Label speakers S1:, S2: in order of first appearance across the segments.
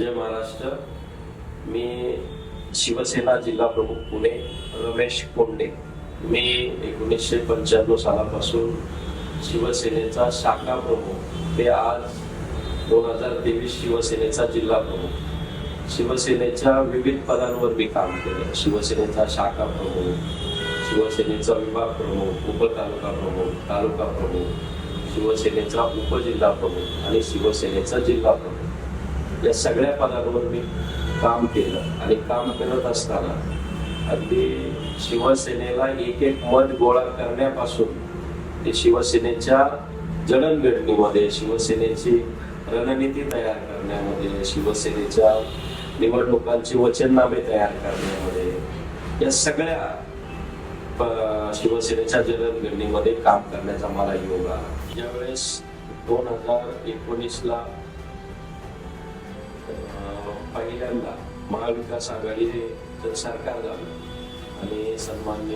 S1: जय महाराष्ट्र मी शिवसेना जिल्हा प्रमुख पुणे रमेश कोंडे. मी एकोणीसशे पंच्याण्णव सालापासून शिवसेनेचा शाखा प्रमुख. ते आज दोन हजार तेवीस शिवसेनेचा जिल्हा प्रमुख. शिवसेनेच्या विविध पदांवर मी काम केलं. शिवसेनेचा शाखा प्रमुख शिवसेनेचा विभाग प्रमुख उपतालुका प्रमुख तालुका प्रमुख शिवसेनेचा उपजिल्हा प्रमुख आणि शिवसेनेचा जिल्हा प्रमुख. या सगळ्या पदांवर मी काम केलं. आणि काम करत असताना अगदी शिवसेनेला एक एक मत गोळा करण्यापासून ते शिवसेनेच्या जडणघडणीमध्ये शिवसेनेची रणनीती तयार करण्यामध्ये शिवसेनेच्या निवडणुकांचे वचननामे तयार करण्यामध्ये या सगळ्या प- शिवसेनेच्या जडणघडणीमध्ये काम करण्याचा मला योग आला. ज्यावेळेस दोन हजार एकोणीसला पहिल्यांदा महाविकास आघाडीचं सरकार झालं आणि सन्मान्य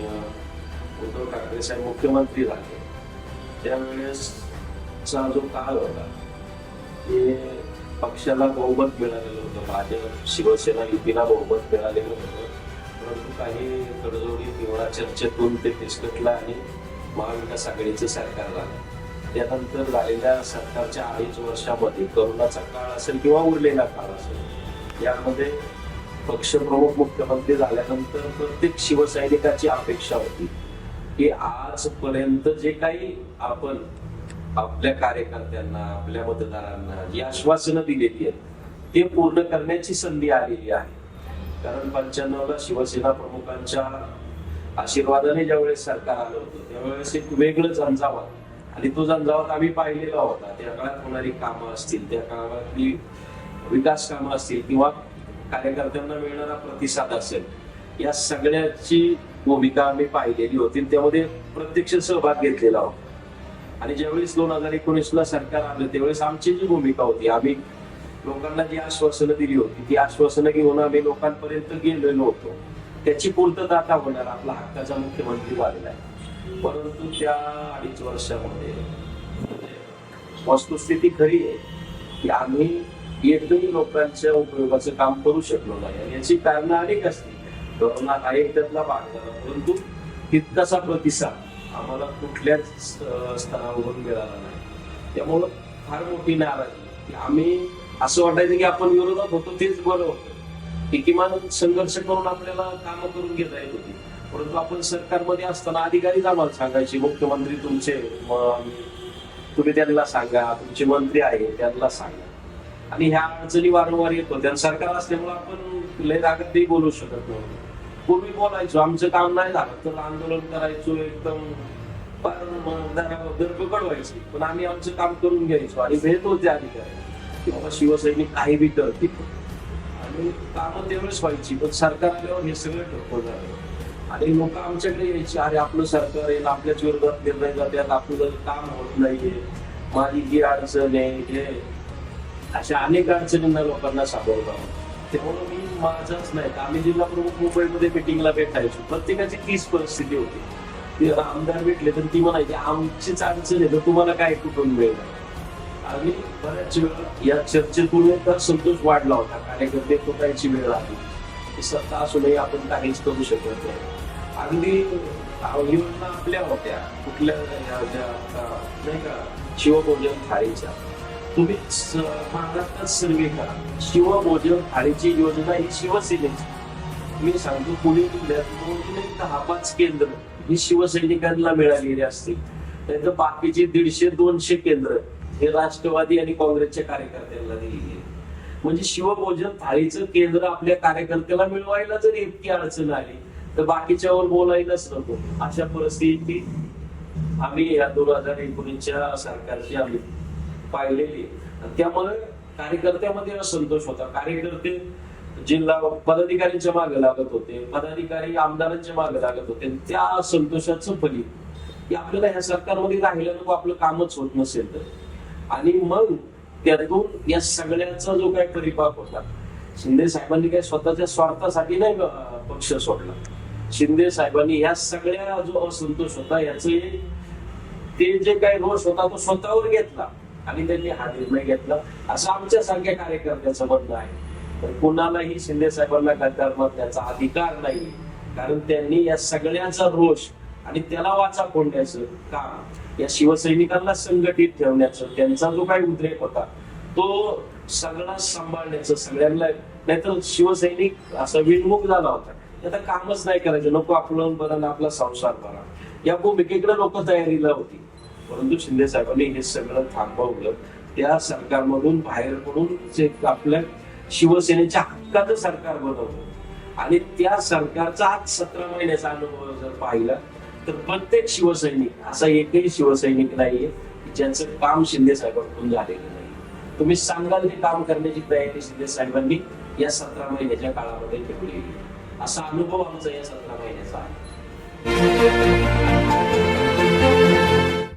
S1: उद्धव ठाकरे साहेब मुख्यमंत्री झाले त्यावेळेसचा जो काळ होता ते पक्षाला बहुमत मिळालेलं होतं. भाजप शिवसेना युतीला बहुमत मिळालेलं होतं. परंतु काही तडजोडी किंवा चर्चेतून ते फिसकटलं आणि महाविकास आघाडीचं सरकार झालं. त्यानंतर झालेल्या सरकारच्या अडीच वर्षामध्ये करोनाचा काळ असेल किंवा उरलेला काळ असेल यामध्ये पक्षप्रमुख मुख्यमंत्री झाल्यानंतर प्रत्येक शिवसैनिकाची अपेक्षा होती की आजपर्यंत जे काही आपण आपल्या कार्यकर्त्यांना आपल्या मतदारांना जी आश्वासनं दिलेली आहेत ते पूर्ण करण्याची संधी आलेली आहे. कारण पंच्याण्णवला शिवसेना प्रमुखांच्या आशीर्वादाने ज्यावेळेस सरकार आलं होतं त्यावेळेस एक वेगळं झंझावात आणि तो झंझावात आम्ही पाहिलेला होता. त्या काळात होणारी कामं असतील त्या काळातली विकास कामं असतील किंवा कार्यकर्त्यांना मिळणारा प्रतिसाद असेल या सगळ्याची भूमिका आम्ही पाहिलेली होती आणि त्यामध्ये प्रत्यक्ष सहभाग घेतलेला होता. आणि ज्यावेळेस दोन हजार एकोणीस ला सरकार आलं त्यावेळेस आमची जी भूमिका होती आम्ही लोकांना जी आश्वासनं दिली होती ती आश्वासनं घेऊन आम्ही लोकांपर्यंत गेलेलो होतो. त्याची पूर्तता आता होणार आपला हक्काचा मुख्यमंत्री झालेला आहे. परंतु त्या अडीच वर्षामध्ये म्हणजे वस्तुस्थिती खरी आहे की आम्ही एकही लोकांच्या उपयोगाचं काम करू शकलो नाही. आणि याची कारणं अनेक असतील. कोरोना हा एक त्यातला भाग झाला. परंतु तितकासा प्रतिसाद आम्हाला कुठल्याच स्तरावरून मिळाला नाही. त्यामुळं फार मोठी नाराजी की आम्ही असं वाटायचं की आपण विरोधात होतो तेच बरं होतं. की किमान संघर्ष करून आपल्याला कामं करून घेता येत होती. परंतु आपण सरकारमध्ये असताना अधिकारीच आम्हाला सांगायचे मुख्यमंत्री तुमचे तुम्ही त्यांना सांगा तुमचे मंत्री आहे त्यांना सांगा. आणि ह्या अडचणी वारंवार येत. होत्या आणि सरकार असल्यामुळे आपण लय रागातही बोलू शकत नव्हतो पूर्वी बोलायचो आमचं काम नाही झालं तर आंदोलन करायचो एकदम. फार व्हायची पण आम्ही आमचं काम करून घ्यायचो आणि भेट होते अधिकारी की बाबा शिवसैनिक काही बी करतील आणि कामं तेवढेच व्हायची पण सरकार आल्यावर हे सगळं ठप्प झालं. आणि लोक आमच्याकडे यायची अरे आपलं सरकार येईल आपल्याच विरोधात निर्णय जातात आपलं काम होत नाहीये माझी ही अडचण आहे हे. अशा अनेक अडचणींना लोकांना सामोरं तेव्हा त्यामुळे मी माझाच नाही. तर आम्ही जिल्हा प्रमुख मुंबईमध्ये मिटिंगला भेटायचो. प्रत्येकाची तीच परिस्थिती होती. ते आमदार भेटले तर ती म्हणायची आमचीच अडचण आहे तर तुम्हाला काय कुठून मिळेल? आणि बऱ्याच वेळा या चर्चेतून तर संतोष वाढला होता. कार्यकर्ते तुटायची वेळ आली? सत्ता असूनही आपण काहीच करू शकत नाही. अगदी योजना आपल्या होत्या कुठल्या ज्या नाही का शिवभोजन थाळीच्या. तुम्ही महाराष्ट्रात सर्वे करा. शिवभोजन थाळीची योजना ही शिवसेनेची मी सांगतो पुणे जिल्ह्यात दोन दहा पाच केंद्र ही शिवसैनिकांना मिळालेली असतील. नाहीतर बाकीचे दीडशे दोनशे केंद्र हे राष्ट्रवादी आणि काँग्रेसच्या कार्यकर्त्यांना दिलेली आहे म्हणजे शिवभोजन थाळीचं केंद्र आपल्या कार्यकर्त्याला मिळवायला जर इतकी अडचण आली तर बाकीच्यावर बोलायलाच नको अशा परिस्थिती आम्ही या दोन हजार एकोणीसच्या सरकारची आम्ही पाहिलेली त्यामुळे कार्यकर्त्यामध्ये असंतोष होता. कार्यकर्ते जिल्हा पदाधिकाऱ्यांच्या मागे लागत होते पदाधिकारी आमदारांच्या मागे लागत होते. त्या असंतोषाचं फलित की आपल्याला ह्या सरकारमध्ये राहिलं नको आपलं कामच होत नसेल तर. आणि मग त्यातून या सगळ्याचा जो काही परिपाक होता शिंदे साहेबांनी काही स्वतःच्या स्वार्थासाठी नाही पक्ष सोडला? शिंदे साहेबांनी या सगळ्या जो असंतोष होता याचं ते जे काही रोष होता तो स्वतःवर घेतला आणि त्यांनी हा निर्णय घेतला. असं आमच्या सारख्या कार्यकर्त्याचं म्हणणं आहे. तर कुणालाही शिंदे साहेबांना गद्दार त्याचा अधिकार नाही. कारण त्यांनी या सगळ्यांचा रोष आणि त्याला वाचा फोडण्याचं काम या शिवसैनिकांना संघटित ठेवण्याचं त्यांचा जो काही उद्रेक होता तो सगळा सांभाळण्याचं सगळ्यांना नाहीतर शिवसैनिक असा विनमुख झाला होता. आता कामच नाही करायचं. नको आपलं बरं ना आपला संसार बरा या भूमिकेकडे लोक तयारीला होती. परंतु शिंदे साहेबांनी हे सगळं थांबवलं. त्या सरकारमधून बाहेर पडून जे आपल्या शिवसेनेच्या हक्काचं सरकार बनवलं. आणि त्या सरकारचा आज सतरा महिन्याचा अनुभव जर पाहिला तर प्रत्येक शिवसैनिक असा एकही शिवसैनिक नाहीये ज्यांचं काम शिंदे साहेबांकडून झालेलं नाही. तुम्ही सांगाल ते काम करण्याची तयारी शिंदे साहेबांनी या सतरा महिन्याच्या काळामध्ये ठेवलेली आहे. असा अनुभव आमचा या सतरा महिन्याचा आहे.